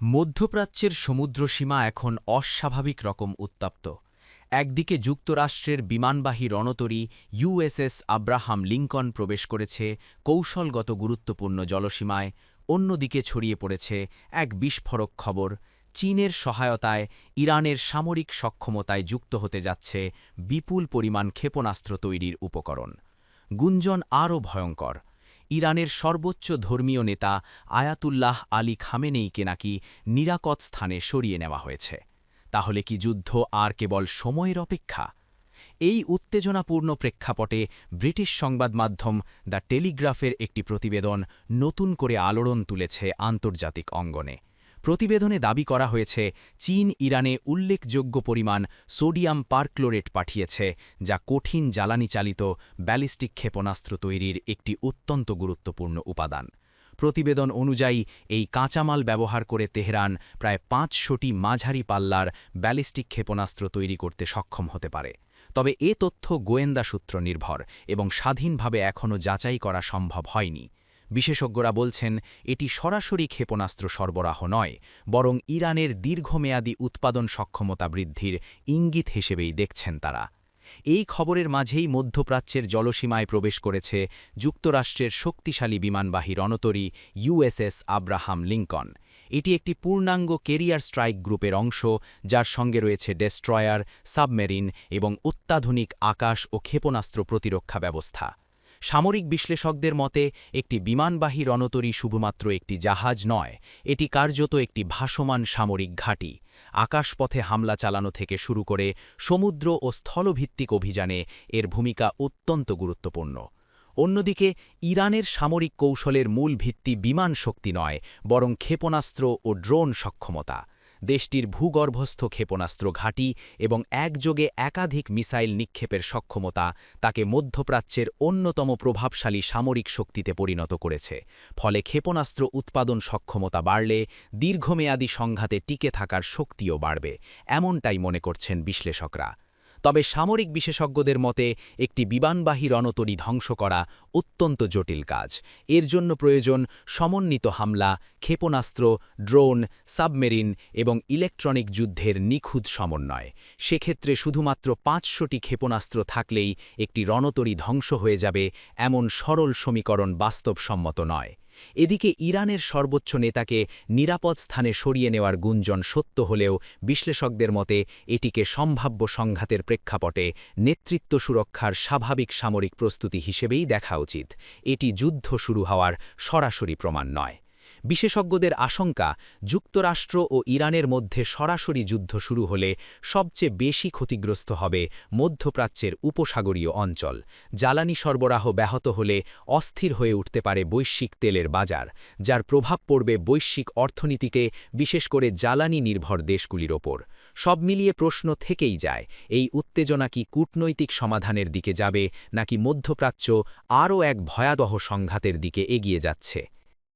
মধ্যপ্রাচ্যের সমুদ্রসীমা এখন অস্বাভাবিক রকম উত্তপ্ত। একদিকে যুক্তরাষ্ট্রের বিমানবাহী রণতরী ইউএসএস আব্রাহাম লিঙ্কন প্রবেশ করেছে কৌশলগত গুরুত্বপূর্ণ জলসীমায়, অন্যদিকে ছড়িয়ে পড়েছে এক বিস্ফোরক খবর। চীনের সহায়তায় ইরানের সামরিক সক্ষমতায় যুক্ত হতে যাচ্ছে বিপুল পরিমাণ ক্ষেপণাস্ত্র তৈরির উপকরণ। গুঞ্জন আরও ভয়ঙ্কর ইরানের সর্বোচ্চ ধর্মীয় নেতা আয়াতুল্লাহ আলী খামেনেইকে নাকি নিরাপদ স্থানে সরিয়ে নেওয়া হয়েছে। তাহলে কি যুদ্ধ আর কেবল সময়ের অপেক্ষা? এই উত্তেজনাপূর্ণ প্রেক্ষাপটে ব্রিটিশ সংবাদ মাধ্যম দ্য টেলিগ্রাফের একটি প্রতিবেদন নতুন করে আলোড়ন তুলেছে আন্তর্জাতিক অঙ্গনে। প্রতিবেদনে দাবি করা হয়েছে, চীন ইরানে উল্লেখযোগ্য পরিমাণ সোডিয়াম পারক্লোরেট পাঠিয়েছে, যা কঠিন জ্বালানি চালিত ব্যালিস্টিক ক্ষেপণাস্ত্র তৈরির একটি অত্যন্ত গুরুত্বপূর্ণ উপাদান। প্রতিবেদন অনুযায়ী, এই কাঁচামাল ব্যবহার করে তেহরান প্রায় পাঁচশোটি মাঝারি পাল্লার ব্যালিস্টিক ক্ষেপণাস্ত্র তৈরি করতে সক্ষম হতে পারে। তবে এ তথ্য গোয়েন্দা সূত্র নির্ভর এবং স্বাধীনভাবে এখনও যাচাই করা সম্ভব হয়নি। বিশেষজ্ঞরা বলছেন, এটি সরাসরি ক্ষেপণাস্ত্র সরবরাহ নয়, বরং ইরানের দীর্ঘমেয়াদী উৎপাদন সক্ষমতা বৃদ্ধির ইঙ্গিত হিসেবেই দেখছেন তারা। এই খবরের মাঝেই মধ্যপ্রাচ্যের জলসীমায় প্রবেশ করেছে যুক্তরাষ্ট্রের শক্তিশালী বিমানবাহী রণতরী ইউএসএস আব্রাহাম লিঙ্কন। এটি একটি পূর্ণাঙ্গ কেরিয়ার স্ট্রাইক গ্রুপের অংশ, যার সঙ্গে রয়েছে ডেস্ট্রয়ার, সাবমেরিন এবং অত্যাধুনিক আকাশ ও ক্ষেপণাস্ত্র প্রতিরক্ষা ব্যবস্থা। সামরিক বিশ্লেষকদের মতে, একটি বিমানবাহী রণতরী শুধুমাত্র একটি জাহাজ নয়, এটি কার্যত একটি ভাসমান সামরিক ঘাঁটি। আকাশপথে হামলা চালানো থেকে শুরু করে সমুদ্র ও স্থলভিত্তিক অভিযানে এর ভূমিকা অত্যন্ত গুরুত্বপূর্ণ। অন্যদিকে, ইরানের সামরিক কৌশলের মূল ভিত্তি বিমান শক্তি নয়, বরং ক্ষেপণাস্ত্র ও ড্রোন সক্ষমতা। দেশটির ভূগর্ভস্থ ক্ষেপণাস্ত্র ঘাঁটি এবং একযোগে একাধিক মিসাইল নিক্ষেপের সক্ষমতা তাকে মধ্যপ্রাচ্যের অন্যতম প্রভাবশালী সামরিক শক্তিতে পরিণত করেছে, ফলে ক্ষেপণাস্ত্র উৎপাদন সক্ষমতা বাড়লে দীর্ঘমেয়াদী সংঘাতে টিকে থাকার শক্তিও বাড়বে, এমনটাই মনে করছেন বিশ্লেষকরা। তবে সামরিক বিশেষজ্ঞদের মতে, একটি বিমানবাহী রণতরী ধ্বংস করা অত্যন্ত জটিল কাজ। এর জন্য প্রয়োজন সমন্বিত হামলা, ক্ষেপণাস্ত্র, ড্রোন, সাবমেরিন এবং ইলেকট্রনিক যুদ্ধের নিখুঁত সমন্বয়। সেক্ষেত্রে শুধুমাত্র পাঁচশোটি ক্ষেপণাস্ত্র থাকলেই একটি রণতরী ধ্বংস হয়ে যাবে, এমন সরল সমীকরণ বাস্তবসম্মত নয়। এদিকে ইরানের সর্বোচ্চ নেতাকে নিরাপদ স্থানে সরিয়ে নেওয়ার গুঞ্জন সত্য হলেও বিশ্লেষকদের মতে এটিকে সম্ভাব্য সংঘাতের প্রেক্ষাপটে নেতৃত্ব সুরক্ষার স্বাভাবিক সামরিক প্রস্তুতি হিসেবেই দেখা উচিত। এটি যুদ্ধ শুরু হওয়ার সরাসরি প্রমাণ নয়। বিশেষজ্ঞদের আশঙ্কা, যুক্তরাষ্ট্র ও ইরানের মধ্যে সরাসরি যুদ্ধ শুরু হলে সবচেয়ে বেশি ক্ষতিগ্রস্ত হবে মধ্যপ্রাচ্যের উপসাগরীয় অঞ্চল। জ্বালানি সরবরাহ ব্যাহত হলে অস্থির হয়ে উঠতে পারে বৈশ্বিক তেলের বাজার, যার প্রভাব পড়বে বৈশ্বিক অর্থনীতিকে, বিশেষ করে জ্বালানি নির্ভর দেশগুলির ওপর। সব মিলিয়ে প্রশ্ন থেকেই যায়, এই উত্তেজনা কি কূটনৈতিক সমাধানের দিকে যাবে, নাকি মধ্যপ্রাচ্য আরও এক ভয়াবহ সংঘাতের দিকে এগিয়ে যাচ্ছে?